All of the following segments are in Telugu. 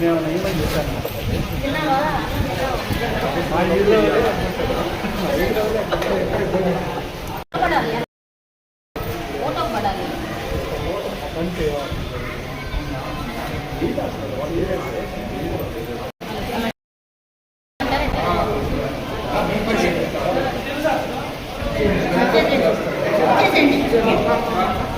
మేము నయమని చెప్పాను మా ఊళ్ళో Thank you.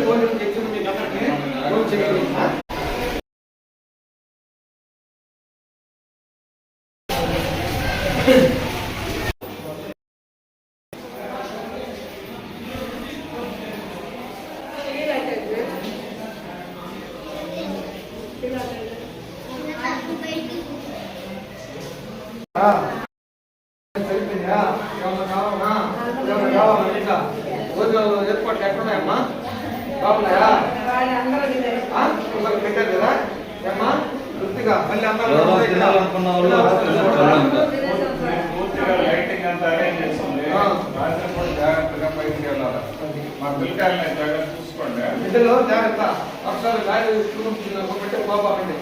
కావాలన్నా ఏమన్నా కావాలా ఏర్పాట్లు ఎక్కడున్నాయమ్మా పెట్టారు కదా? ఏమ్మా? వృత్తిగా మళ్ళీ అందరూ పూర్తిగా లైటింగ్ అంతా అరేంజ్ పూట జాగ్రత్తగా బయటికి వెళ్ళాలి. మా జాగ్రత్త చూసుకోండి. ఇందులో జాగ్రత్త. అక్షరాలు గాలి పెట్టే పోపాకండి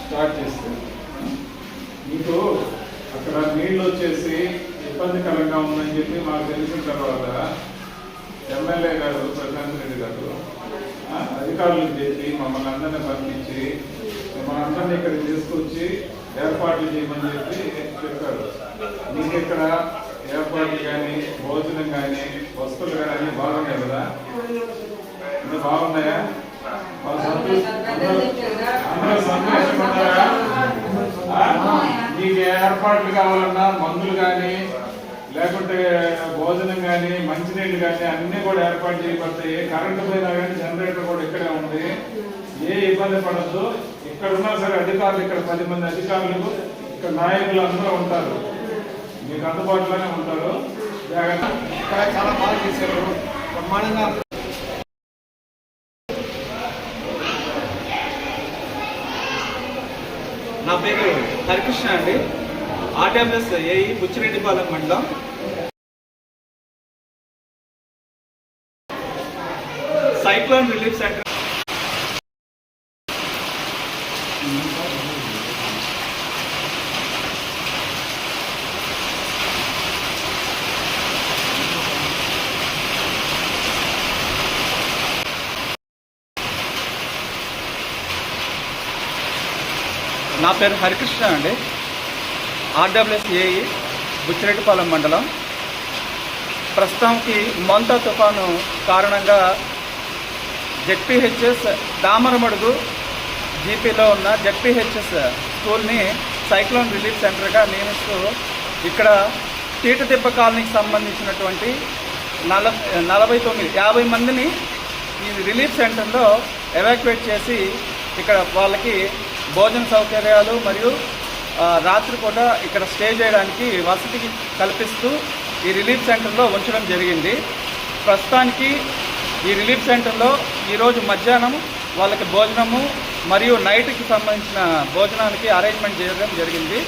స్టార్ట్ చేస్తే మీకు అక్కడ నీళ్ళు వచ్చేసి ఇబ్బందికరంగా ఉందని చెప్పి మాకు తెలిసిన తర్వాత ఎమ్మెల్యే గారు ప్రశాంత్ రెడ్డి గారు అధికారులు చెప్పి మమ్మల్ని అందరినీ పంపించి మా అందరినీ ఇక్కడ తీసుకొచ్చి ఏర్పాట్లు చేయమని చెప్పి చెప్పారు. మీకు ఇక్కడ ఏర్పాట్లు కానీ భోజనం కానీ వస్తువులు కానీ అన్ని బాగున్నాయి కదా? అన్నీ బాగున్నాయా? అందరూ సంతోషంగా ఉన్నారా? మీకు ఏర్పాట్లు కావాలన్నా మందులు కానీ లేకుంటే భోజనం కానీ మంచినీళ్ళు కానీ అన్ని కూడా ఏర్పాటు చేయబడతాయి. కరెంటు పోయినా కానీ జనరేటర్ కూడా ఇక్కడే ఉంది. ఏ ఇబ్బంది పడద్దు. ఇక్కడ ఉన్నా సరే అధికారులు ఇక్కడ పది మంది అధికారులు ఇక్కడ నాయకులు అందరూ ఉంటారు. మీకు అందుబాటులోనే ఉంటారు. ఇక్కడ చాలా బాగా చేశారు. బ్రహ్మాండంగా నా పేరు హరికృష్ణ అండి. ఆర్టీఎంఎస్ ఏఈ బుచ్చిరెడ్డిపాలెం మండలం. Cyclone relief centre. నా పేరు హరికృష్ణ అండి. ఆర్డబ్ల్యూఎస్ఏఈ బుచ్చిరెడ్డిపాలెం మండలం. ప్రస్తుతానికి మొంతా తుఫాను కారణంగా జెడ్పీహెచ్ఎస్ దామరమడుగు జీపీలో ఉన్న జెడ్పీహెచ్ఎస్ స్కూల్ని సైక్లోన్ రిలీఫ్ సెంటర్గా నియమిస్తూ ఇక్కడ తీటదిబ్బ కాలనీకి సంబంధించినటువంటి నల నలభై తొమ్మిది యాభై మందిని ఈ రిలీఫ్ సెంటర్లో ఎవాక్యువేట్ చేసి ఇక్కడ వాళ్ళకి భోజన సౌకర్యాలు మరియు రాత్రిపూట రాత్రి ఇక్కడ స్టే చేయడానికి వసతి కల్పిస్తూ ఈ రిలీఫ్ సెంటర్లో ఉంచడం జరిగింది. ప్రస్తుతానికి ఈ రిలీఫ్ సెంటర్లో ఈరోజు మధ్యాహ్నం వాళ్ళకి భోజనము మరియు నైట్కి సంబంధించిన భోజనానికి అరేంజ్మెంట్ చేయడం జరిగింది.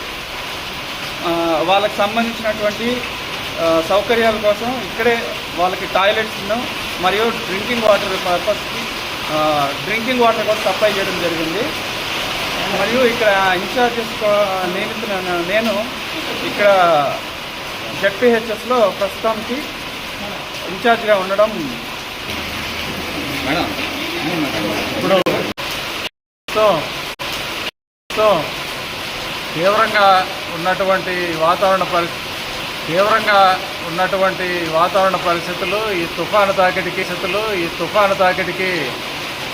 వాళ్ళకి సంబంధించినటువంటి సౌకర్యాల కోసం ఇక్కడే వాళ్ళకి టాయిలెట్స్ను మరియు డ్రింకింగ్ వాటర్ పర్పస్కి డ్రింకింగ్ వాటర్ కూడా సప్లై చేయడం జరిగింది. మరియు ఇక్కడ ఇన్ఛార్జెస్ నియమితున్న నేను ఇక్కడ జెడ్పీహెచ్ఎస్లో ప్రస్తుతానికి ఇన్ఛార్జ్గా ఉండడం ఇప్పుడు సో సో తీవ్రంగా ఉన్నటువంటి వాతావరణ పరిస్థితి తీవ్రంగా ఉన్నటువంటి వాతావరణ పరిస్థితులు ఈ తుఫాను తాకిడికి పరిస్థితులు ఈ తుఫాను తాకిడికి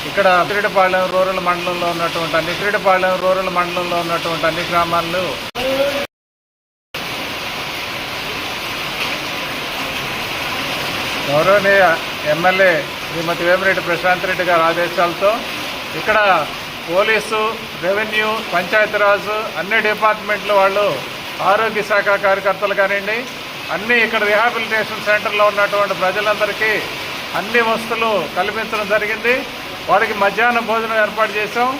ఇక్కడ తిరిడిపాళెం రూరల్ మండలంలో ఉన్నటువంటి అన్ని తిరిడిపాళెం రూరల్ మండలంలో ఉన్నటువంటి అన్ని గ్రామాల్లో గౌరవనీయ ఎమ్మెల్యే శ్రీమతి వేమిరెడ్డి ప్రశాంత్ రెడ్డి గారి ఆదేశాలతో ఇక్కడ పోలీసు రెవెన్యూ పంచాయతీరాజ్ అన్ని డిపార్ట్మెంట్ల వాళ్ళు ఆరోగ్య శాఖ కార్యకర్తలు కానివ్వండి అన్ని ఇక్కడ రిహాబిలిటేషన్ సెంటర్లో ఉన్నటువంటి ప్రజలందరికీ అన్ని వస్తువులు కల్పించడం జరిగింది. వారికి మధ్యాహ్న భోజనం ఏర్పాటు చేసాం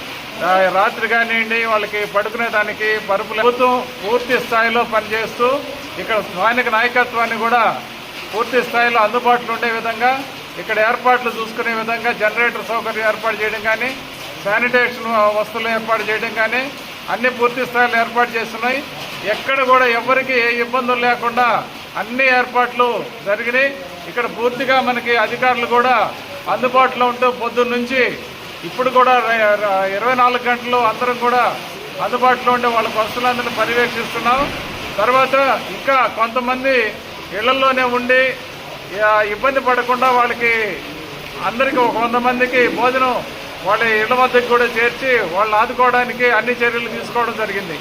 రాత్రి కానివ్వండి వాళ్ళకి పడుకునే దానికి పరుపులు ప్రభుత్వం పూర్తి స్థాయిలో పనిచేస్తూ ఇక్కడ స్థానిక నాయకత్వాన్ని కూడా పూర్తి స్థాయిలో అందుబాటులో ఉండే విధంగా ఇక్కడ ఏర్పాట్లు చూసుకునే విధంగా జనరేటర్ సౌకర్యం ఏర్పాటు చేయడం కానీ శానిటేషన్ వస్తువులు ఏర్పాటు చేయడం కానీ అన్ని పూర్తి స్థాయిలో ఏర్పాటు చేస్తున్నాయి. ఎక్కడ కూడా ఎవరికి ఏ ఇబ్బందులు లేకుండా అన్ని ఏర్పాట్లు జరిగినాయి. ఇక్కడ పూర్తిగా మనకి అధికారులు కూడా అందుబాటులో ఉంటూ పొద్దున్న నుంచి ఇప్పుడు కూడా ఇరవై నాలుగు గంటలు అందరం కూడా అందుబాటులో ఉండే వాళ్ళ వస్తువులందరినీ పర్యవేక్షిస్తున్నాం. తర్వాత ఇంకా కొంతమంది ఇళ్ళలోనే ఉండి ఇబ్బంది పడకుండా వాళ్ళకి అందరికీ ఒక వంద మందికి భోజనం వాళ్ళ ఇళ్ళ వద్దకు కూడా చేర్చి వాళ్ళని ఆదుకోవడానికి అన్ని చర్యలు తీసుకోవడం జరిగింది.